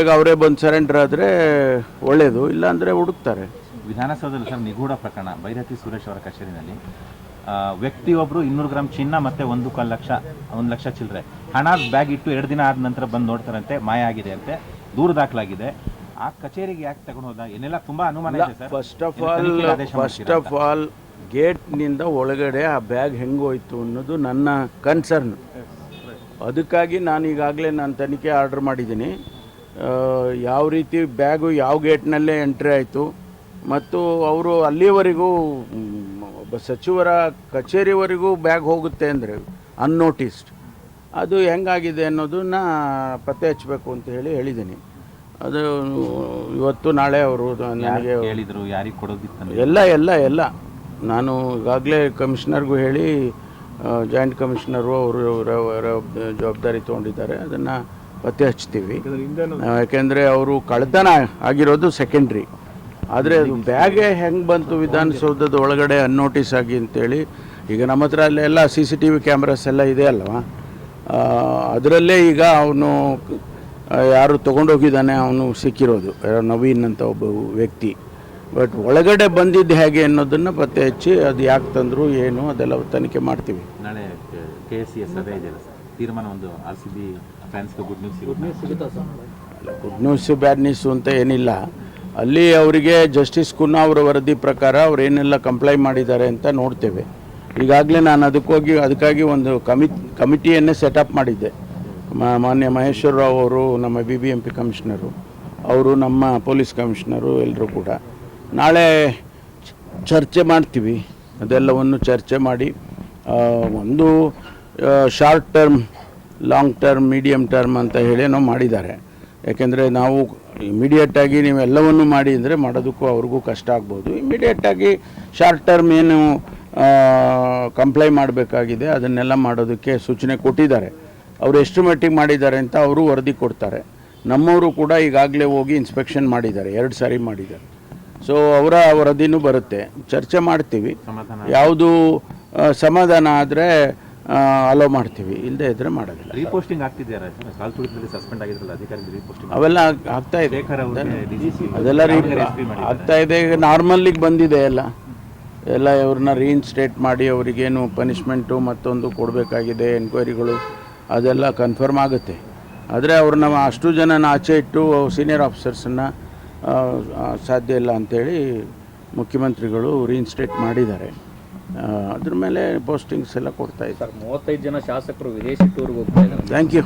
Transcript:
ಅವರೇ ಬಂದು ಸರೆಂಡರ್ ಆದರೆ ಒಳ್ಳೆಯದು ಇಲ್ಲಾಂದರೆ ಹುಡುಕ್ತಾರೆ. ವಿಧಾನಸೌಧದಲ್ಲಿ ಸರ್ ನಿಗೂಢ ಪ್ರಕರಣ ಬೈರತಿ ಸುರೇಶ್ ಅವರ ಕಚೇರಿನಲ್ಲಿ. ವ್ಯಕ್ತಿಯೊಬ್ಬರು ಇನ್ನೂರು ಗ್ರಾಮ್ ಚಿನ್ನ ಮತ್ತೆ ಒಂದು ಕಾಲು ಲಕ್ಷ ಒಂದು ಲಕ್ಷ ಚಿಲ್ಲರೆ ಹಣ ಬ್ಯಾಗ್ ಇಟ್ಟು ಎರಡು ದಿನ ಆದ ನಂತರ ಬಂದು ನೋಡ್ತಾರಂತೆ ಮಾಯ ಆಗಿದೆ ಅಂತೆ ದೂರು ದಾಖಲಾಗಿದೆ. ಆ ಕಚೇರಿಗೆ ಯಾಕೆ ತಗೊಂಡು ಹೋದ? ಏನೆಲ್ಲ ತುಂಬಾ ಅನುಮಾನ ಇದೆ ಸರ್? ಫಸ್ಟ್ ಆಫ್ ಆಲ್ ತನಿಖೆಗೆ ಆದೇಶ ಫಸ್ಟ್ ಆಫ್ ಆಲ್ ಗೇಟ್ನಿಂದ ಒಳಗಡೆ ಆ ಬ್ಯಾಗ್ ಹೆಂಗೋಯ್ತು ಅನ್ನೋದು ನನ್ನ ಕನ್ಸರ್ನ್ ಅದಕ್ಕಾಗಿ ನಾನು ಈಗಾಗಲೇ ನಾನು ತನಿಖೆ ಆರ್ಡರ್ ಮಾಡಿದ್ದೀನಿ. ಯಾವ ರೀತಿ ಬ್ಯಾಗು ಯಾವ ಗೇಟ್ನಲ್ಲೇ ಎಂಟ್ರಿ ಆಯಿತು. ಮತ್ತು ಅವರು ಅಲ್ಲಿವರೆಗೂ ಒಬ್ಬ ಸಚಿವರ ಕಚೇರಿವರೆಗೂ ಬ್ಯಾಗ್ ಹೋಗುತ್ತೆ ಅಂದರೆ ಅನ್ನೋಟಿಸ್ಡ್ ಅದು ಹೆಂಗಾಗಿದೆ ಅನ್ನೋದನ್ನ ಪತ್ತೆ ಹಚ್ಚಬೇಕು ಅಂತ ಹೇಳಿ ಹೇಳಿದ್ದೀನಿ. ಅದು ಇವತ್ತು ನಾಳೆ ಅವರು ನನಗೆ ಹೇಳಿದರು ಯಾರಿಗೆ ಕೊಡೋದಿತ್ತು ಎಲ್ಲ ಎಲ್ಲ ಎಲ್ಲ. ನಾನು ಈಗಾಗಲೇ ಕಮಿಷನರ್ಗೂ ಹೇಳಿ ಜಾಯಿಂಟ್ ಕಮಿಷನರು ಅವರು ಜವಾಬ್ದಾರಿ ತೊಗೊಂಡಿದ್ದಾರೆ. ಅದನ್ನು ಪತ್ತೆ ಹಚ್ತೀವಿ. ಯಾಕೆಂದರೆ ಅವರು ಕಳ್ತನ ಆಗಿರೋದು ಸೆಕೆಂಡ್ರಿ ಆದರೆ ಅದು ಬ್ಯಾಗೆ ಹೆಂಗೆ ಬಂತು ವಿಧಾನಸೌಧದ ಒಳಗಡೆ ಅನ್ನೋಟಿಸ್ ಆಗಿ ಅಂತೇಳಿ ಈಗ ನಮ್ಮ ಹತ್ರ ಅಲ್ಲೆಲ್ಲ C C T V cameras ಎಲ್ಲ ಇದೆ ಅಲ್ವಾ? ಅದರಲ್ಲೇ ಈಗ ಅವನು ಯಾರು ತೊಗೊಂಡೋಗಿದ್ದಾನೆ ಅವನು ಸಿಕ್ಕಿರೋದು. ನವೀನ್ ಅಂತ ಒಬ್ಬ ವ್ಯಕ್ತಿ. ಬಟ್ ಒಳಗಡೆ ಬಂದಿದ್ದು ಹೇಗೆ ಅನ್ನೋದನ್ನು ಪತ್ತೆ ಹಚ್ಚಿ ಅದು ಯಾಕೆ ತಂದರು ಏನು ಅದೆಲ್ಲ ತನಿಖೆ ಮಾಡ್ತೀವಿ. ನಾಳೆ ಕೆ ಸಿ ಎಸ್ ಸಭೆ ಇದೆಯಲ್ಲ ಸರ್. ತೀರ್ಮಾನ ಒಂದು ಆರ್ ಸಿ ಬಿ ಫ್ಯಾನ್ಸ್ಗೆ ಗುಡ್ ನ್ಯೂಸ್ ಸಿಗುತ್ತೆ? ಗುಡ್ ನ್ಯೂಸು ಬ್ಯಾಡ್ ನ್ಯೂಸು ಅಂತ ಏನಿಲ್ಲ. ಅಲ್ಲಿ ಅವರಿಗೆ ಜಸ್ಟಿಸ್ ಕುನ್ನಾ ಅವರ ವರದಿ ಪ್ರಕಾರ ಅವ್ರು ಏನೆಲ್ಲ ಕಂಪ್ಲೈ ಮಾಡಿದ್ದಾರೆ ಅಂತ ನೋಡ್ತೇವೆ. ಈಗಾಗಲೇ ನಾನು ಅದಕ್ಕೋಗಿ ಅದಕ್ಕಾಗಿ ಒಂದು ಕಮಿ ಕಮಿಟಿಯನ್ನೇ ಸೆಟಪ್ ಮಾಡಿದ್ದೆ. ಮ- ಮಾನ್ಯ ಮಹೇಶ್ವರ ರಾವ್ ಅವರು ನಮ್ಮ B B M P commissioner ಅವರು ನಮ್ಮ ಪೊಲೀಸ್ ಕಮಿಷನರು ಎಲ್ಲರೂ ಕೂಡ. ನಾಳೆ ಚರ್ಚೆ ಮಾಡ್ತೀವಿ. ಅದೆಲ್ಲವನ್ನು ಚರ್ಚೆ ಮಾಡಿ ಒಂದು short term long term medium term ಅಂತ ಹೇಳಿ ನಾವು ಮಾಡಿದ್ದಾರೆ. ಯಾಕೆಂದರೆ ನಾವು ಇಮಿಡಿಯೇಟಾಗಿ ನೀವೆಲ್ಲವನ್ನು ಮಾಡಿ ಅಂದರೆ ಮಾಡೋದಕ್ಕೂ ಅವ್ರಿಗೂ ಕಷ್ಟ ಆಗ್ಬೋದು. ಇಮಿಡಿಯೇಟಾಗಿ ಶಾರ್ಟ್ ಟರ್ಮ್ ಏನು ಕಂಪ್ಲೈ ಮಾಡಬೇಕಾಗಿದೆ. ಅದನ್ನೆಲ್ಲ ಮಾಡೋದಕ್ಕೆ ಸೂಚನೆ ಕೊಟ್ಟಿದ್ದಾರೆ. ಅವರು ಎಷ್ಟು ಮಟ್ಟಿಗೆ ಮಾಡಿದ್ದಾರೆ ಅಂತ ಅವರು ವರದಿ ಕೊಡ್ತಾರೆ. ನಮ್ಮವರು ಕೂಡ ಈಗಾಗಲೇ ಹೋಗಿ ಇನ್ಸ್ಪೆಕ್ಷನ್ ಮಾಡಿದ್ದಾರೆ. ಎರಡು ಸಾರಿ ಮಾಡಿದ್ದಾರೆ. ಸೊ ಅವರ ವರದಿನೂ ಬರುತ್ತೆ. ಚರ್ಚೆ ಮಾಡ್ತೀವಿ. ಯಾವುದು ಸಮಾಧಾನ ಆದರೆ ಅಲೋ ಮಾಡ್ತೀವಿ. ಇಲ್ಲದೆ ಇದ್ರೆ ಮಾಡೋದಿಲ್ಲ. ರೀಪೋಸ್ಟಿಂಗ್ ಆಗ್ತಿದೆಯಲ್ಲ ಸರ್ ಕಾಲ್ ತುಳಿತದಲ್ಲಿ ಸಸ್ಪೆಂಡ್ ಆಗಿದ್ರಲ್ಲ ಅಧಿಕಾರಿ ರೀಪೋಸ್ಟಿಂಗ್ ಅವೆಲ್ಲ ಆಗ್ತಾ ಇದೆ. ಅದೆಲ್ಲ ರೀ ಆಗ್ತಾ ಇದೆ. ಈಗ ನಾರ್ಮಲ್ಲಿಗೆ ಬಂದಿದೆ ಎಲ್ಲ. ಎಲ್ಲ ಇವ್ರನ್ನ ರೀಇನ್ಸ್ಟೇಟ್ ಮಾಡಿ ಅವರಿಗೇನು ಪನಿಷ್ಮೆಂಟು ಮತ್ತೊಂದು ಕೊಡಬೇಕಾಗಿದೆ ಎನ್ಕ್ವೈರಿಗಳು ಅದೆಲ್ಲ ಕನ್ಫರ್ಮ್ ಆಗುತ್ತೆ. ಆದರೆ ಅವ್ರನ್ನ ಅಷ್ಟು ಜನನ ಆಚೆ ಇಟ್ಟು ಸೀನಿಯರ್ ಆಫೀಸರ್ಸನ್ನ ಸಾಧ್ಯ ಇಲ್ಲ ಅಂಥೇಳಿ ಮುಖ್ಯಮಂತ್ರಿಗಳು ರೀಇನ್ಸ್ಟೇಟ್ ಮಾಡಿದ್ದಾರೆ. ಅದ್ರ ಮೇಲೆ ಪೋಸ್ಟಿಂಗ್ಸ್ ಎಲ್ಲ ಕೊಡ್ತಾ ಇದ್ದಾರೆ. ಸರ್ ಮೂವತ್ತೈದು ಜನ ಶಾಸಕರು ವಿದೇಶಿ ಟೂರ್ಗೆ ಹೋಗ್ತಾ ಇದ್ದಾರೆ. Thank you